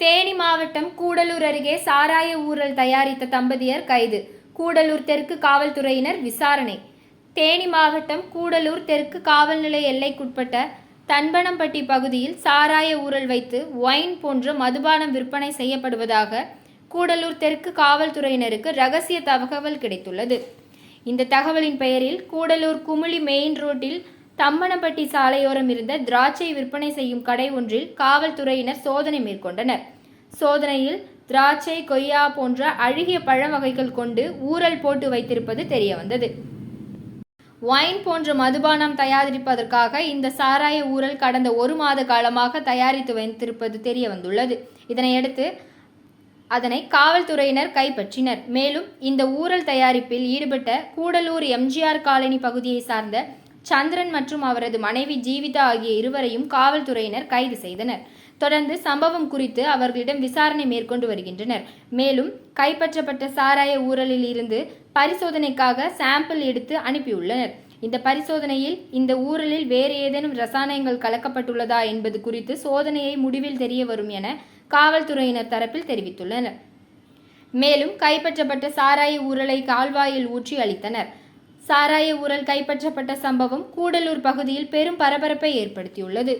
தேனி மாவட்டம் கூடலூர் அருகே சாராய ஊழல் தயாரித்த தம்பதியர் கைது. கூடலூர் தெற்கு காவல்துறையினர் விசாரணை. தேனி மாவட்டம் கூடலூர் தெற்கு காவல் நிலைய எல்லைக்குட்பட்ட தன்பனம்பட்டி பகுதியில் சாராய ஊழல் வைத்து ஒயின் போன்ற மதுபானம் விற்பனை செய்யப்படுவதாக கூடலூர் தெற்கு காவல்துறையினருக்கு ரகசிய தகவல் கிடைத்துள்ளது. இந்த தகவலின் பெயரில் கூடலூர் குமுளி மெயின் ரோட்டில் தம்மனப்பட்டி சாலையோரம் இருந்த திராட்சை விற்பனை செய்யும் கடை ஒன்றில் காவல்துறையினர் சோதனை மேற்கொண்டனர். சோதனையில் திராட்சை கொய்யா போன்ற அழுகிய பழ வகைகள் கொண்டு ஊரல் போட்டு வைத்திருப்பது தெரியவந்தது. ஒயின் போன்ற மதுபானம் தயாரிப்பதற்காக இந்த சாராய ஊரல் கடந்த ஒரு மாத காலமாக தயாரித்து வைத்திருப்பது தெரிய வந்துள்ளது இதனையடுத்து அதனை காவல்துறையினர் கைப்பற்றினர். மேலும் இந்த ஊரல் தயாரிப்பில் ஈடுபட்ட கூடலூர் எம்ஜிஆர் காலனி பகுதியை சார்ந்த சந்திரன் மற்றும் அவரது மனைவி ஜீவிதா ஆகிய இருவரையும் காவல்துறையினர் கைது செய்தனர். தொடர்ந்து சம்பவம் குறித்து அவர்களிடம் விசாரணை மேற்கொண்டு வருகின்றனர். மேலும் கைப்பற்றப்பட்ட சாராய ஊரலில் இருந்து பரிசோதனைக்காக சாம்பிள் எடுத்து அனுப்பியுள்ளனர். இந்த பரிசோதனையில் இந்த ஊரலில் வேறு ஏதேனும் ரசாயனங்கள் கலக்கப்பட்டுள்ளதா என்பது குறித்து சோதனையை முடிவில் தெரிய வரும் என காவல்துறையினர் தரப்பில் தெரிவித்துள்ளனர். மேலும் கைப்பற்றப்பட்ட சாராய ஊரலை கால்வாயில் ஊற்றி அளித்தனர். சாராய ஊரல் கைப்பற்றப்பட்ட சம்பவம் கூடலூர் பகுதியில் பெரும் பரபரப்பை ஏற்படுத்தியுள்ளது.